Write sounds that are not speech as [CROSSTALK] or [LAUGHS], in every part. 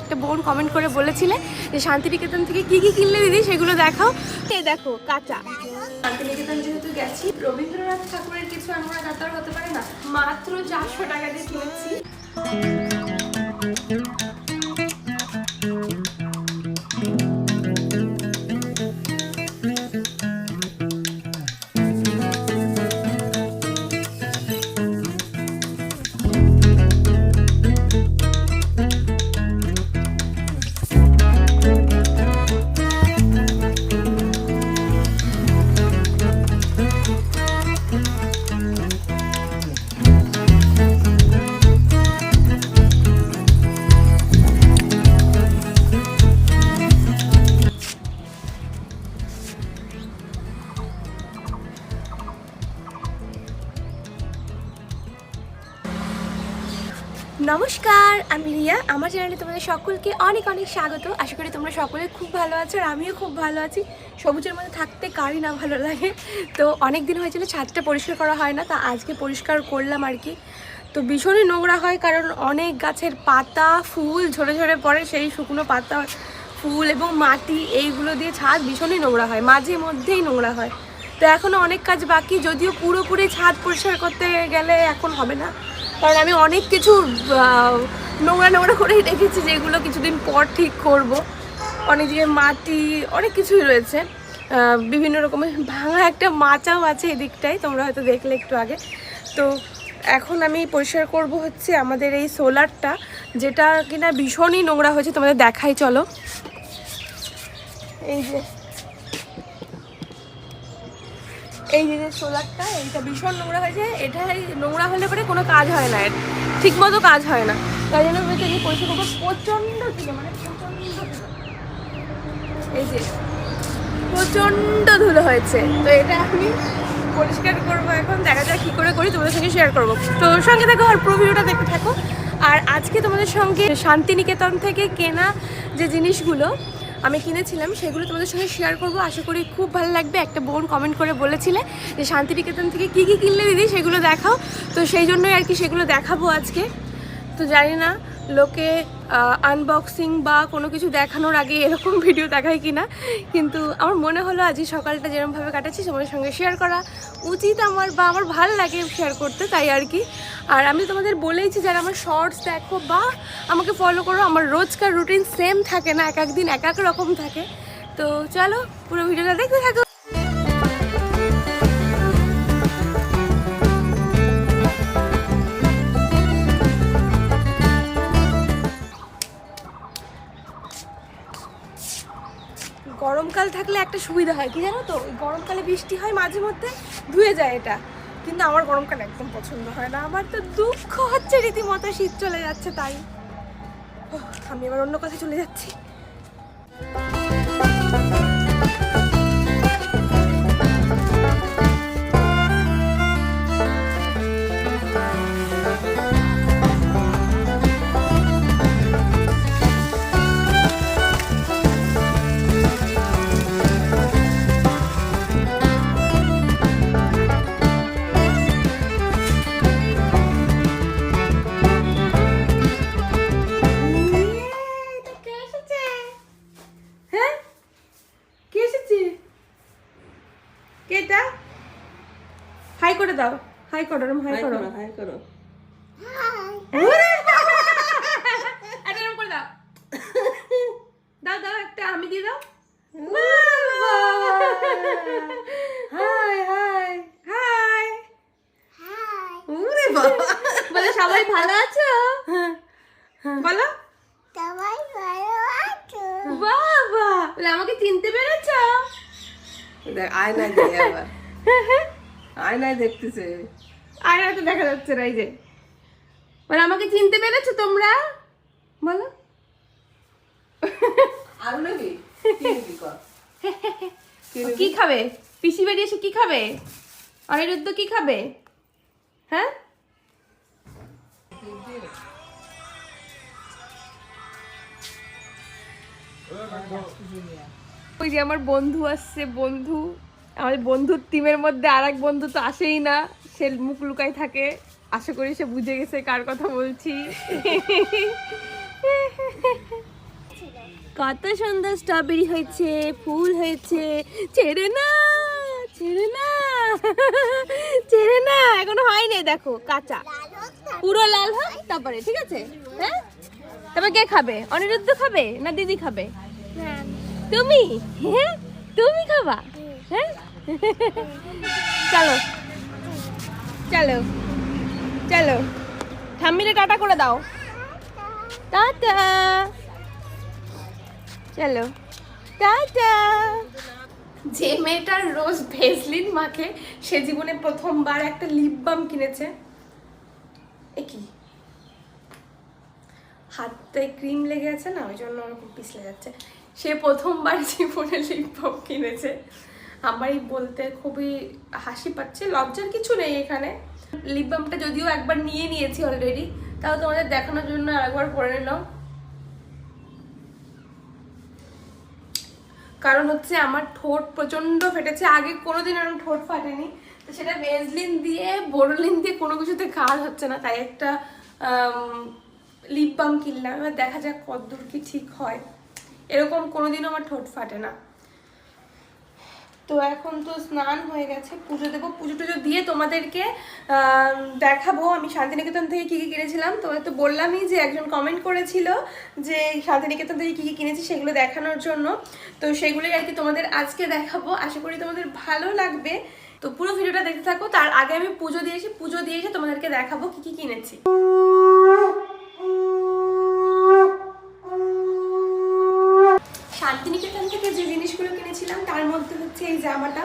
একটা বোন কমেন্ট করে বলেছিলে যে শান্তিনিকেতন থেকে কি কি কিনলে দিদি সেগুলো দেখাও। এই দেখো, কাঁচা। শান্তিনিকেতন যেহেতু গেছি, রবীন্দ্রনাথ ঠাকুরের কিছু আমরা কাতার হতে পারে না? মাত্র চারশো টাকা দিয়ে কিনেছি। নমস্কার, আমি রিয়া। আমার চ্যানেলে তোমাদের সকলকে অনেক অনেক স্বাগত। আশা করি তোমরা সকলে খুব ভালো আছো আর আমিও খুব ভালো আছি। সবুজের মধ্যে থাকতে কারই না ভালো লাগে। তো অনেক দিন হয়েছিল ছাদটা পরিষ্কার করা হয় না, তা আজকে পরিষ্কার করলাম আর কি। তো ভীষণই নোংরা হয় কারণ অনেক গাছের পাতা, ফুল ঝরে ঝরে পড়ে, সেই শুকনো পাতা, ফুল এবং মাটি এইগুলো দিয়ে ছাদ ভীষণই নোংরা হয়, মাঝে মধ্যেই নোংরা হয়। তো এখনও অনেক কাজ বাকি, যদিও পুরোপুরি ছাদ পরিষ্কার করতে গেলে এখন হবে না। কারণ আমি অনেক কিছু নোংরা নোংরা করেই রেখেছি যেগুলো কিছুদিন পর ঠিক করব। অনেক জায়গায় মাটি, অনেক কিছুই রয়েছে। বিভিন্ন রকমের ভাঙা একটা মাচাও আছে এদিকটাই তোমরা হয়তো দেখলে একটু আগে। তো এখন আমি পরিষ্কার করব হচ্ছে আমাদের এই সোলারটা, যেটা কিনা ভীষণই নোংরা হয়েছে, তোমাদের দেখাই, চলো। এই যে এই যে সোলারটা এইটা ভীষণ নোংরা হয়েছে। এটা নোংরা হলে পরে কোনো কাজ হয় না এর। ঠিক মতো কাজ হয় না। তাই জন্য বলছি আমি পয়সা করব। প্রচণ্ড মানে প্রচণ্ড এই যে, প্রচণ্ড ধুলো হয়েছে। তো এটা আমি পরিষ্কার করব এখন। দেখা যাক কী করে করি, তোমাদের সঙ্গে শেয়ার করব। তো সঙ্গে থাকো আর পুরো ভিডিওটা দেখতে থাকো। আর আজকে তোমাদের সঙ্গে শান্তিনিকেতন থেকে কেনা যে জিনিসগুলো আমি কিনেছিলাম, সেগুলো তোমাদের সঙ্গে শেয়ার করব। আশা করি খুব ভালো লাগবে। একটা বোন কমেন্ট করে বলেছিলে যে, শান্তিনিকেতন থেকে কি কি কিনলে দিদি? সেগুলো দেখাও। তো সেই জন্যই আর কি সেগুলো দেখাবো আজকে। তো জানি না, লোকে আনবক্সিং বা কোনো কিছু দেখানোর আগে এরকম [LAUGHS] ভিডিও দেখায় কি না কিন্তু আমার মনে হলো আজই সকালটা যেরকমভাবে কাটাচ্ছি সবার সঙ্গে শেয়ার করা উচিত আমার বা আমার ভালো লাগে শেয়ার করতে, তাই আর কি। আর আমি তোমাদের বলেইছি, যারা আমার শর্টস দেখো বা আমাকে ফলো করো, আমার রোজকার রুটিন সেম থাকে না, এক এক দিন এক এক রকম থাকে। তো চলো পুরো ভিডিওটা দেখতে থাকো। গরমকাল থাকলে একটা সুবিধা হয়। কি জানো তো? গরমকালে বৃষ্টি হয়, মাঝে মধ্যে ধুয়ে যায় এটা। কিন্তু আমার গরমকাল একদম পছন্দ হয় না। আমার তো দুঃখ হচ্ছে রীতিমতো শীত চলে যাচ্ছে তাই। আমি আবার অন্য কথায় চলে যাচ্ছি। হাই করে দাও। হাই করো ওরম হাই করো। হাই করো। একটা এরম করে দাও। দাও দাও একটা আমি দিয়ে দাও। Hi hi. হাই। ওরে বাবা। বলে সবাই ভালো আছো? বলো। সবাই ভালো আছো? বাবা বলে আমাকে চিনতে পেরেছ? দেখ আয়নায় দেয় আবার। [LAUGHS] আয়নায় দেখতেছে। আর তো দেখা যাচ্ছে না এই যে। বলে আমাকে চিনতে পেরেছ তোমরা? বলো। আর কি খাবে? পিসি বাড়ি এসে কি খাবে? অনিরুদ্ধ কি খাবে? হ্যাঁ? ওই যে আমার বন্ধু আসছে বন্ধু। আমার বন্ধুর টিমের মধ্যে আর এক বন্ধু তো আসেই না। সে মুখ লুকাই থাকে। আশা করি সে বুঝে গেছে কার কথা বলছি। কত সুন্দর স্ট্রবেরি হয়েছে ফুল হয়েছে। ছেড়ে না ছেড়ে না ছেড়ে না। এখনও হয়নি দেখো কাঁচা। পুরো লাল হোক তারপরে ঠিক আছে? হ্যাঁ? তারপর কে খাবে? অনিরুদ্ধ খাবে না দিদি খাবে? তুমি? হ্যাঁ? তুমি খাবা? হ্যাঁ? চলো। চলো। চলো। ঠাম্মিরে টাটা করে দাও। টাটা। চলো। টাটা। যে মেয়েটার রোজ ভেসলিন মাখে, সে জীবনে প্রথমবার একটা লিপ বাম কিনেছে। এ কি? হাতে ক্রিম লেগে আছে না? ওই জন্য ওরকম পিছলে যাচ্ছে। সে প্রথমবার জীবনে লিপ বাম কিনেছে। আমারই বলতে খুবই হাসি পাচ্ছে, লজ্জার কিছু নেই এখানে। লিপ বামটা যদিও একবার নিয়ে নিয়েছি অলরেডি তাও তোমাদের দেখানোর জন্য আরেকবার পরে নিলাম। কারণ হচ্ছে আমার ঠোঁট প্রচণ্ড ফেটেছে, আগে কোনোদিন এরকম ঠোঁট ফাটেনি, তো সেটা ভেজলিন দিয়ে বোরোলিন দিয়ে কোনো কিছুতে কাজ হচ্ছে না, তাই একটা লিপ বাম কিনলাম। এবার দেখা যাক কতদূর কি ঠিক হয়। এরকম কোনোদিনও আমার ঠোঁট ফাটে না। তো এখন তো স্নান হয়ে গেছে, পুজো দেবো। পুজো টুজো দিয়ে তোমাদেরকে দেখাবো। আমি শান্তিনিকেতন থেকে কী কী কিনেছিলাম। তোমাদের তো বললামই যে একজন কমেন্ট করেছিল যে শান্তিনিকেতন থেকে কী কী কিনেছি সেগুলো দেখানোর জন্য। তো সেগুলোই আর কি তোমাদের আজকে দেখাবো। আশা করি তোমাদের ভালো লাগবে। তো পুরো ভিডিওটা দেখতে থাকো। তার আগে আমি পুজো দিয়েছি পুজো দিয়ে এসে তোমাদেরকে দেখাবো কী কী কিনেছি। তার মধ্যে হচ্ছে এই জামাটা।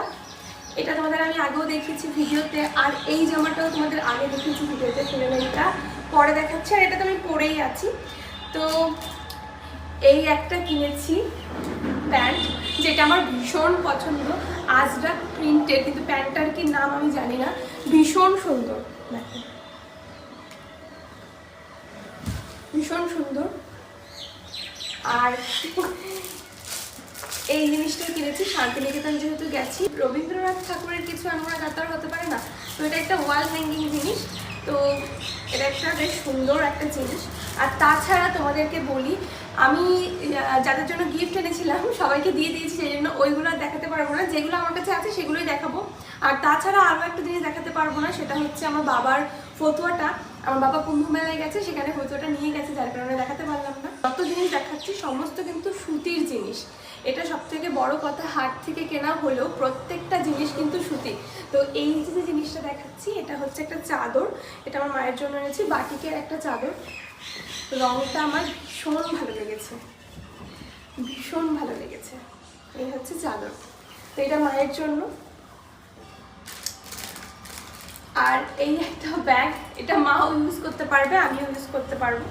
এটা তোমাদের আমি আগেও দেখেছি ভিডিওতে, আর এই জামাটাও তোমাদের আগে দেখেছি ভিডিওতে ফিলোমেনটা পরে দেখাচ্ছি, আর এটা তো আমি পরেই আছি। তো এই একটা কিনেছি প্যান্ট, যেটা আমার ভীষণ পছন্দ। আজরাক প্রিন্টের কিন্তু প্যান্টটার কি নাম আমি জানি না। ভীষণ সুন্দর, দেখো। ভীষণ সুন্দর। আর এই জিনিসটা কিনেছি, শান্তিনিকেতন যেহেতু গেছি। রবীন্দ্রনাথ ঠাকুরের কিছু আনমোনা কাতার হতে পারে না, তো এটা একটা ওয়াল হ্যাঙ্গিং জিনিস। তো এটা একটা বেশ সুন্দর একটা জিনিস। আর তাছাড়া তোমাদেরকে বলি, আমি যাদের জন্য গিফট এনেছিলাম, সবাইকে দিয়ে দিয়েছি, সেই জন্য ওইগুলো দেখাতে পারব না। যেগুলো আমার কাছে আছে, সেগুলোই দেখাবো। আর তাছাড়া আরও একটা জিনিস দেখাতে পারব না, সেটা হচ্ছে আমার বাবার ফতুয়াটা। আমার বাবা কুম্ভ মেলায় গেছে, সেখানে ফতুয়াটা নিয়ে গেছে, যার কারণে দেখাতে পারলাম না। যত জিনিস দেখাচ্ছি, সমস্ত কিন্তু সুতির জিনিস। এটা সব থেকে বড় কথা, হাট থেকে কেনা হলেও প্রত্যেকটা জিনিস কিন্তু সুতি। তো এই যে জিনিসটা দেখাচ্ছি, এটা হচ্ছে একটা চাদর। এটা আমার মায়ের জন্য এনেছি, বাটিকের একটা চাদর। রংটা আমার ভীষণ ভালো লেগেছে। ভীষণ ভালো লেগেছে। এই হচ্ছে চাদর। তো এটা মায়ের জন্য। আর এই একটা ব্যাগ, এটা মাও ইউজ করতে পারবে, আমিও ইউজ করতে পারব।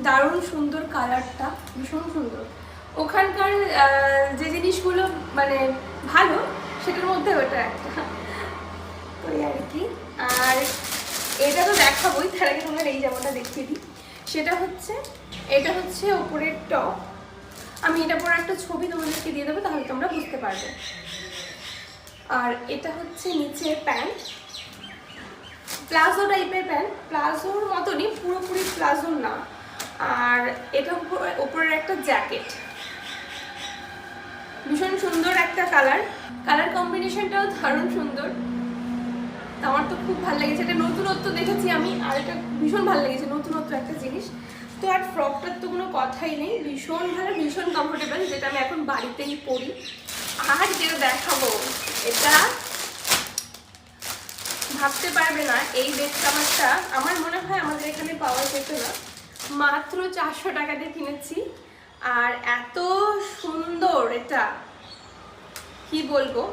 দারুণ সুন্দর কালারটা, ভীষণ সুন্দর। ওখানকার যে জিনিসগুলো মানে ভালো, সেটার মধ্যে ওটা একটা। ওই আর কি। আর এটা তো দেখাবোই, তার আগে তোমার এই জামাটা দেখিয়ে দিই। সেটা হচ্ছে, এটা হচ্ছে ওপরের টপ। আমি এটা পরে একটা ছবি তোমাদেরকে দিয়ে দেবো, তাহলে তোমরা বুঝতে পারবে। আর এটা হচ্ছে নিচে প্যান্ট। প্লাজো টাইপের প্যান্ট। প্লাজোর মতনই, পুরোপুরি প্লাজো না। আর এটা উপরে- উপরের একটা জ্যাকেট। ভীষণ সুন্দর একটা কালার। কালার কম্বিনেশনটাও দারুণ সুন্দর। আমার তো খুব ভালো লেগেছে। এটা নতুনত্ব দেখেছি আমি, আর এটা ভীষণ ভালো লেগেছে, নতুনত্ব একটা জিনিস। তো আর ফ্রকটার তো কোনো কথাই নেই। ভীষণ ভালো, ভীষণ কমফোর্টেবল যেটা আমি এখন বাড়িতেই পরি। আর যেটা দেখাবো, এটা ভাবতে পারবে না। এই বেড কাভারটা আমার মনে হয় আমাদের এখানে পাওয়া যেত না। মাত্র চারশো টাকা দিয়ে কিনেছি। আর এত সুন্দর এটা, কি বলব?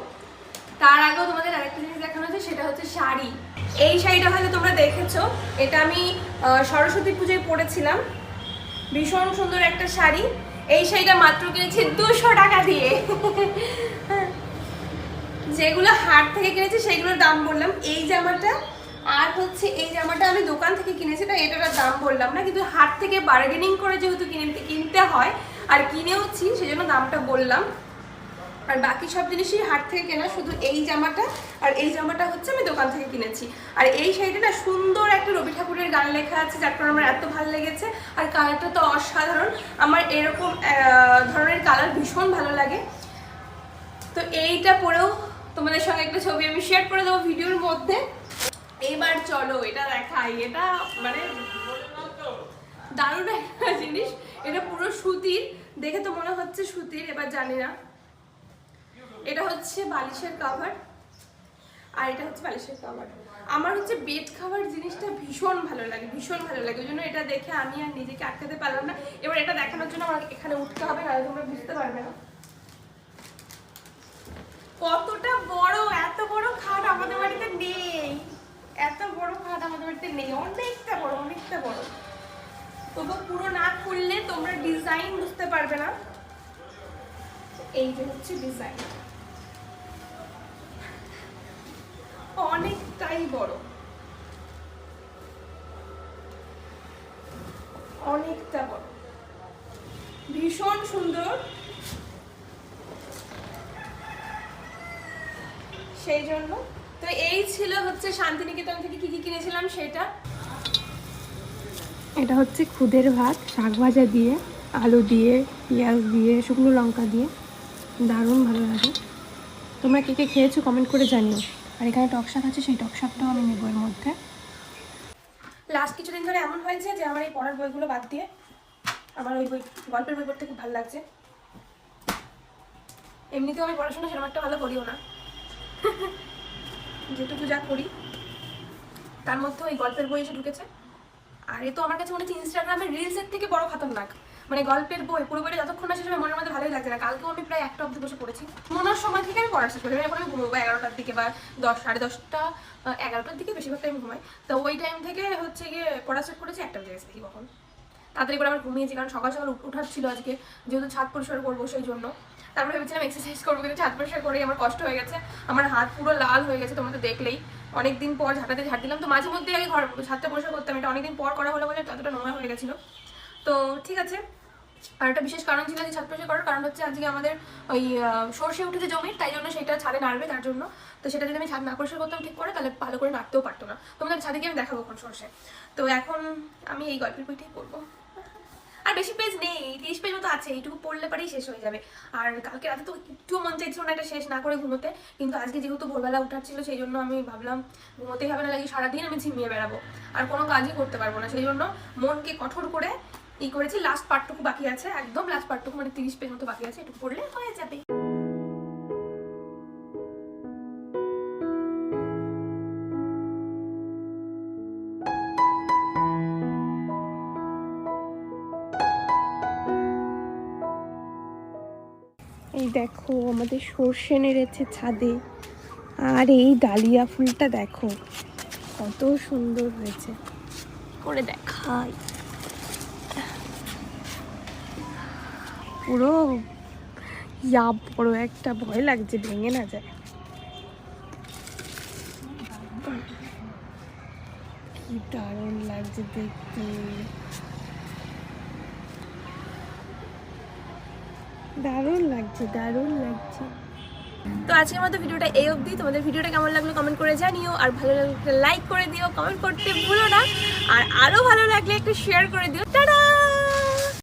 তার আগেও তোমাদের আরেকটা জিনিস দেখানো হচ্ছে সেটা হচ্ছে শাড়ি। এই শাড়িটা হয়তো তোমরা দেখেছ। এটা আমি সরস্বতী পুজোয় পরেছিলাম। ভীষণ সুন্দর একটা শাড়ি। এই শাড়িটা মাত্র কিনেছি দুশো টাকা দিয়ে। [LAUGHS] যেগুলো হাট থেকে কিনেছি, সেগুলোর দাম বললাম। এই জামাটা আর হচ্ছে এই জামাটা আমি দোকান থেকে কিনেছি তাই এটার দাম বললাম না, কিন্তু হাট থেকে বার্গেনিং করে যেহেতু কিনতে কিনতে হয় আর কিনেওছি, সেজন্য দামটা বললাম। আর বাকি সব জিনিসই হাট থেকে কেনা, শুধু এই জামাটা আর এই জামাটা হচ্ছে আমি দোকান থেকে কিনেছি। আর এই শাড়িটা না সুন্দর একটা রবি ঠাকুরের গান লেখা আছে, যার কারণে আমার এত ভালো লেগেছে। আর কালারটা তো অসাধারণ। আমার এরকম ধরনের কালার ভীষণ ভালো লাগে। তো এইটা পরেও তোমাদের সঙ্গে একটা ছবি আমি শেয়ার করে দেবো ভিডিওর মধ্যে। এবার চলো, এটা দেখাই, এটা মানে দারুণ একটা জিনিস, এটা পুরো সুতির, দেখে তো মনে হচ্ছে সুতির, এবার জানি না। এটা হচ্ছে বালিশের কাভার আর এটা হচ্ছে বালিশের কাভার আমার হচ্ছে বেড খাবার জিনিসটা ভীষণ ভালো লাগে, ভীষণ ভালো লাগে, ওই জন্য এটা দেখে আমি আর নিজেকে আটকাতে পারলাম না। এবার এটা দেখানোর জন্য আমার এখানে উঠতে হবে, নাহলে তোমরা বুঝতে পারবে না। কতটা বড়, এত বড় খাট আমাদের বাড়িতে নেই। এত বড় খাট আমাদের বাড়িতে নেই, অনেকটা বড় অনেকটা বড়। তবু পুরো না খুললে তোমরা ডিজাইন বুঝতে পারবে না। এই যে হচ্ছে ডিজাইন অনেকটাই বড়। অনেকটা বড়। ভীষণ সুন্দর। সেই জন্য তো এই ছিল হচ্ছে শান্তিনিকেতন থেকে কি কি কিনেছিলাম সেটা? এটা হচ্ছে খুদের ভাত শাক ভাজা দিয়ে আলু দিয়ে পেঁয়াজ দিয়ে শুকনো লঙ্কা দিয়ে। দারুণ ভালো লাগে। তোমরা কে কে খেয়েছো কমেন্ট করে জানিও। আর এখানে টক শাক আছে সেই টক শাকটাও আমি নেব এর মধ্যে। লাস্ট কিছুদিন ধরে এমন হয়েছে যে আমার এই পড়ার বইগুলো বাদ দিয়ে আমার ওই বই গল্পের বই পড়তে খুব ভালো লাগছে। এমনিতেও আমি পড়াশোনা সেরকম একটা ভালো করিও না। [LAUGHS] যেটুকু যা করি, তার মধ্যে ওই গল্পের বই এসে ঢুকেছে। আর এ তো আমার কাছে মনে হচ্ছে ইনস্টাগ্রামের রিলসের থেকে বড় খতরনাক। মানে গল্পের বই, পুরো বইটা যতক্ষণ না শেষ হবে মনের মধ্যে ভালোই লাগছে না। কালকেও আমি প্রায় একটা অব্দি বসে পড়েছি। মনের সময় থেকে আমি পড়া শেষ করি। এরপর আমি ঘুমবো এগারোটার দিকে বা দশ, সাড়ে দশটা এগারোটার দিকে বেশিরভাগ টাইম ঘুমাই। তো ওই টাইম থেকে হচ্ছে গিয়ে পড়া শেষ করেছি একটা বেজে গেছে কখন। তাড়াতাড়ি করে আমার ঘুমিয়েছি, কারণ সকাল সকাল উঠ- উঠার ছিল আজকে। যেহেতু ছাদ পরিষ্কার করব সেই জন্য। তারপরে ভেবেছিলাম এক্সারসাইজ করব, কিন্তু ছাদ পরিষ্কার করেই আমার কষ্ট হয়ে গেছে। আমার হাত পুরো লাল হয়ে গেছে তোমরা তো দেখলেই। অনেকদিন পর ঝাঁটাতে ঝাঁট দিলাম। তো মাঝে মধ্যে আগে ঘর ছাদটা পরিষ্কার করতাম। এটা অনেকদিন পর করা হলো বলে ততটা নোংরা হয়ে গেছিল। তো ঠিক আছে। আর একটা বিশেষ কারণ ছিল যে ছাদ পরিষ্কার করার কারণ হচ্ছে আজকে আমাদের ওই সর্ষে উঠেছে জমির, তাই জন্য সেটা ছাদে নাড়বে তার জন্য। তো সেটা যদি আমি ছাদ না পরিষ্কার করতাম ঠিক করে, তাহলে ভালো করে নাড়তেও পারতো না। তোমাদের ছাদে গিয়ে আমি দেখাবো কোন সর্ষে। তো এখন আমি এই গল্পের বইটাই আর বেশি পেজ নেই, তিরিশ পেজ মতো আছে, এইটুকু পড়লে পারেই শেষ হয়ে যাবে। আর কালকে রাতে তো একটু মন চাইছিল না এটা শেষ না করে ঘুমোতে, কিন্তু আজকে যেহেতু ভোরবেলা উঠার ছিল, সেই জন্য আমি ভাবলাম ঘুমোতেই হবে না লাগে সারাদিন আমি ঝিমিয়ে বেড়াবো। আর কোনো কাজই করতে পারব না, সেই জন্য মনকে কঠোর করে ই করেছি লাস্ট পার্টটুকু বাকি আছে, একদম লাস্ট পার্টটুকু মানে তিরিশ পেজ মতো বাকি আছে একটু পড়লে হয়ে যাবে। দেখো আমাদের সর্ষে নেড়েছে ছাদে। আর এই ডালিয়া ফুলটা দেখো, কত সুন্দর হয়েছে। করে দেখাই। পুরো ইয়া, বড় একটা ভয় লাগছে, ভেঙে না যায়। কি দারুণ লাগছে দেখতে। দারুণ লাগছে দারুণ লাগছে। তো আজকের মতো ভিডিওটা এই অবধি। তোমাদের ভিডিওটা কেমন লাগল কমেন্ট করে জানিও। আর ভালো লাগলে লাইক করে দিও, কমেন্ট করতে ভুলো না। আর আরও ভালো লাগলে একটু শেয়ার করে দিও। টাটা!